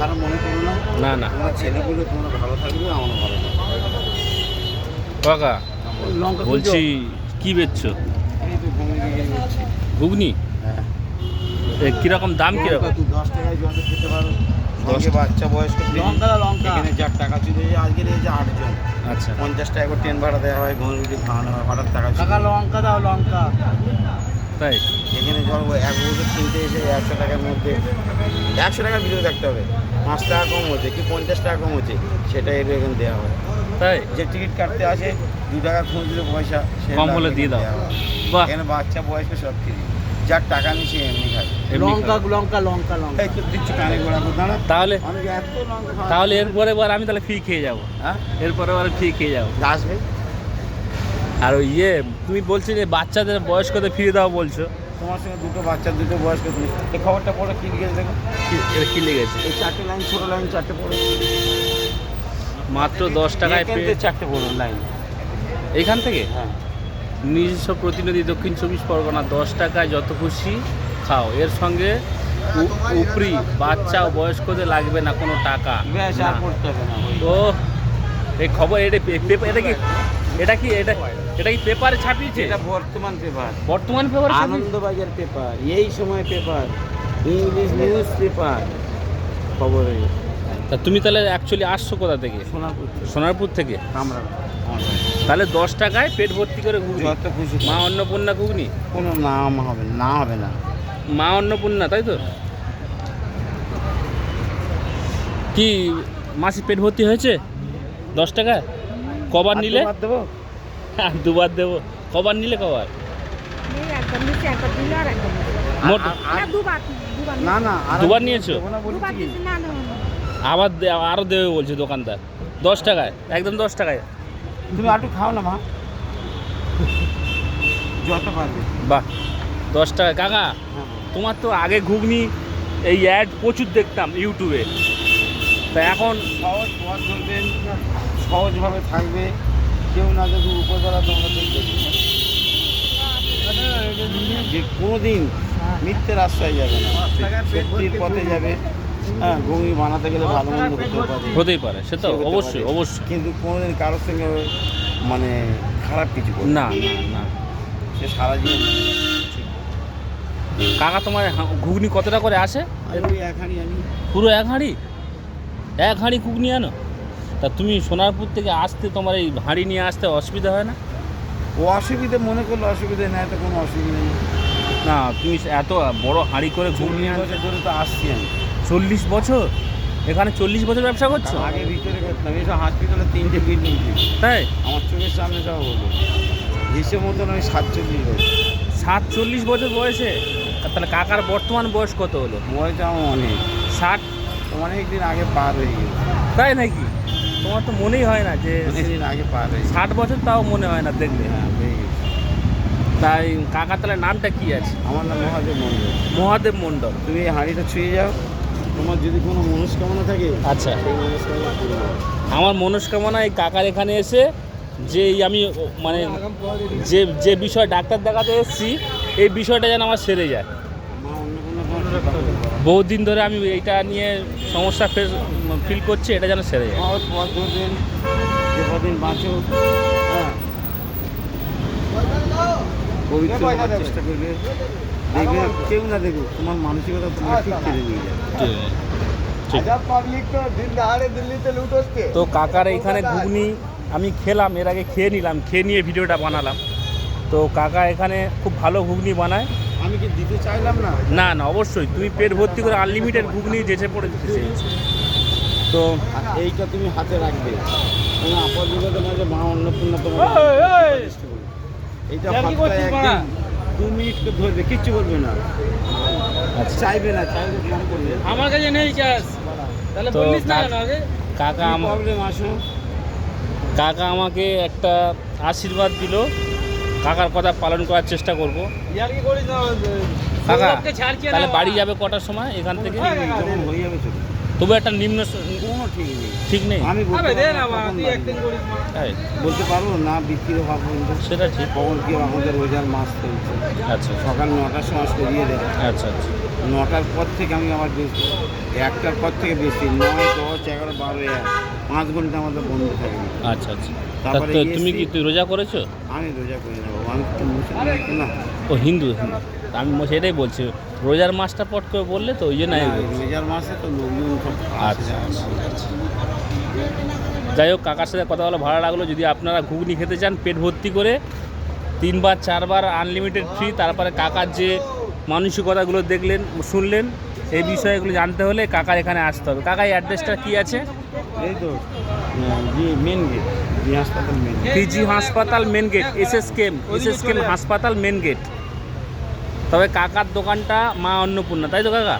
খারাপ মনে করো না। না না। তোমার ছেলেগুলো তোমরা ভালো থাকবে আমারও ভালো কাকা লঙ্কা বলছি কি বেচছো? ঘুগনি হ্যাঁ। কীরকম দাম কীরকম? দশ টাকায় যত খেতে পারো। সঙ্গে বাচ্চা বয়স্ক লঙ্কা লঙ্কা। এখানে যার টাকা ছিল এই আজকের এই যে আটজন। আচ্ছা। পঞ্চাশ টাকা করে ট্রেন ভাড়া দেওয়া হয় রুটি খাওয়ানো হয় হঠাৎ টাকা কাকা লঙ্কা দাও লঙ্কা। তাই? এখানে ওই এক বছর কিনতে এসে একশো টাকার মধ্যে একশো টাকার ভিডিও থাকতে হবে। পাঁচ টাকা কম হচ্ছে কি পঞ্চাশ টাকা কম হচ্ছে সেটা এর এখানে দেওয়া হয়। তাই? যে টিকিট কাটতে আসে দু টাকা খুঁজলে পয়সা সে কম হলে দিয়ে দাও। দেওয়া হয়। এখানে বাচ্চা বয়স্ক সব ফ্রি যার টাকা নিয়ে সে এমনি খায়। লঙ্কা লঙ্কা লঙ্কা লঙ্কা। তো দিচ্ছি কানে গোড়া দাঁড়া। তাহলে তাহলে এরপরে বার আমি তাহলে ফ্রি খেয়ে যাব। হ্যাঁ? এরপরে বার ফ্রি খেয়ে যাব। আসবে আর ওই ইয়ে তুমি বলছো যে বাচ্চাদের বয়স্কদের ফিরে দাও বলছো। তোমার সঙ্গে দুটো বাচ্চা দুটো বয়স্ক তুমি। এই খবরটা পড়ে কি লিখেছে দেখো? কি- এটা কি লেগেছে? এই চারটে লাইন ছোটো লাইন চারটে পড়ে। মাত্র দশ টাকায় পেয়ে চারটে পড়ো লাইন। এইখান থেকে? হ্যাঁ। নিজস্ব প্রতিনিধি দক্ষিণ চব্বিশ পরগনা দশ টাকায় যত খুশি খাও। এর সঙ্গে উপরি বাচ্চা ও বয়স্কদের লাগবে না কোনো টাকা। তো এই খবর এটা এটা কি এটা কি এটা এটা কি পেপারে ছাপিয়েছে? এটা বর্তমান পেপার বর্তমান পেপারে আনন্দবাজার পেপার এই সময় পেপার ইংলিশ নিউজ পেপার খবরে। তা তুমি তাহলে অ্যাকচুয়ালি আসছো কোথা থেকে? সোনাপুর সোনারপুর থেকে? আমরা তাহলে দশ টাকায় পেট ভর্তি করে ঘুগনি। খুশি মা অন্নপূর্ণা ঘুগনি? কোনো নাম হবে না হবে না। মা অন্নপূর্ণা তাই তো? কি মাসি পেট ভর্তি হয়েছে? দশ টাকায়? কবার নিলে? দেবো? হ্যাঁ, দুবার দেবো। কবার নিলে কবার? আর আর- দুবার নিয়েছো? আবার দে- আরও দেবে বলছে দোকানদার। দশ টাকায় একদম দশ টাকায়। তুমি আটু খাও না মা। যত পারবে। বাহ দশ টাকা কাকা হ্যাঁ। তোমার তো আগে ঘুগনি এই অ্যাড প্রচুর দেখতাম ইউটিউবে। তা এখন সহজ পথ ধরবেন সহজভাবে থাকবে। কেউ না দেখুক উপরবেলা তোমরা দেখবে যে কোনো দিন মিথ্যের আশ্রয় যাবে না সত্যির পথে যাবে। হ্যাঁ ঘুগনি বানাতে গেলে ভালো মন্দ হতে পারে। হতেই পারে সে তো অবশ্যই অবশ্যই। কিন্তু কোনোদিন কারোর সঙ্গে মানে খারাপ কিছু না। না না সে সারা জীবন কাকা তোমার ঘুগনি কতটা করে আসে? আমি ওই এখানে পুরো এক হাঁড়ি? এক হাঁড়ি ঘুগনি আনো? তা তুমি সোনারপুর থেকে আসতে তোমার এই হাঁড়ি নিয়ে আসতে অসুবিধা হয় না? ও অসুবিধে মনে করলে অসুবিধে নেই তো কোনো অসুবিধা নেই। না তুমি এত বড় হাঁড়ি করে ঘুগনি নিয়ে বছর ধরে তো আসছি আমি। চল্লিশ বছর? এখানে চল্লিশ বছর ব্যবসা করছ? আগে ভিতরে করতাম এইসব হসপিটালে তিনটে বিল্ডিং তাই? আমার চোখের সামনে সব হলো। হিসেব মতন আমি সাতচল্লিশ বছর। সাতচল্লিশ বছর বয়সে? তাহলে কাকার বর্তমান বয়স কত হলো? বয়স আমার অনেক। ষাট? অনেক দিন আগে পার হয়ে গেছে। তাই নাকি? তোমার তো মনেই হয় না যে আগে পার ষাট বছর তাও মনে হয় না দেখলে। হ্যাঁ তাই কাকার তাহলে নামটা কি আছে? আমার নাম মহাদেব মন্ডল মহাদেব মণ্ডল। তুমি এই হাঁড়িটা ছুঁয়ে যাও। তোমার যদি কোনো মনস্কামনা থাকে আচ্ছা। আমার মনস্কামনা এই কাকার এখানে এসে যে আমি মানে যে যে বিষয় ডাক্তার দেখাতে এসেছি এই বিষয়টা যেন আমার সেরে যায়। বহুদিন ধরে আমি এইটা নিয়ে সমস্যা ফিল করছি এটা যেন সেরে যায়। বাঁচো হ্যাঁ। পবিত্র হওয়ার চেষ্টা করবে। দেখবে কেউ না দেখুক তোমার মানসিকতা তোমার ঠিক কেড়ে নিয়ে যাবে। তো কাকার এইখানে ঘুগনি আমি খেলাম এর আগে খেয়ে নিলাম খেয়ে নিয়ে ভিডিওটা বানালাম। তো কাকা এখানে খুব ভালো ঘুগনি বানায়। আমি কি দিতে চাইলাম না? না না অবশ্যই। তুমি পেট ভর্তি করে আনলিমিটেড ঘুগনি যেচে পড়ে দিতে চেয়েছো তো এইটা তুমি হাতে রাখবে। কোনো আপদ বিপদে মাঝে মা অন্নপূর্ণা তোমার এইটা? দু মিনিট ধরবে কিচ্ছু না। আচ্ছা। চাইবে না চাইবে ফোন করবে। আমার কাছে নেই তাহলে বলিস না আগে? কাকা আমার কাকা আমাকে একটা আশীর্বাদ দিল। কাকার কথা পালন করার চেষ্টা করব। কাকা তাহলে বাড়ি যাবে কটার সময় এখান থেকে? হয়ে যাবে। তবু একটা নিম্ন কোনো ঠিক নেই। ঠিক নেই? আমি বলতে পারব না না বিক্রির অভাব সেটা ঠিক। কখন কি আমাদের রোজার মাছ চলছে। আচ্ছা। সকাল নটার সময় সরিয়ে দেয় আচ্ছা আচ্ছা। নটার পর থেকে আমি আবার বেশ একটার পর থেকে বেশি নয় দশ এগারো বারো এক। পাঁচ ঘণ্টা আমাদের বন্ধ থাকে। আচ্ছা আচ্ছা। তারপরে তুমি কি তুই রোজা করেছ? আমি রোজা করি না আমি তো মুসলমান না। ও হিন্দু হিন্দু। আমি সেটাই বলছি। রোজার মাসটা পট করে বললে তো ওই জন্য আমি রোজার মাসে তো আচ্ছা, আচ্ছা, যাই হোক কাকার সাথে কথা বলে ভালো লাগল। যদি আপনারা ঘুগনি খেতে চান পেট ভর্তি করে তিনবার চারবার আনলিমিটেড ফ্রি তারপরে কাকার যে মানসিকতাগুলো দেখলেন শুনলেন এই বিষয়গুলো জানতে হলে কাকার এখানে আসতে হবে। কাকা এই অ্যাড্রেসটা কী আছে? এই তো জি মেন গেট হাসপাতাল মেন পিজি হাসপাতাল main gate S S K M S S K M হাসপাতাল মেন গেট তবে কাকার দোকানটা মা অন্নপূর্ণা তাই তো কাকা?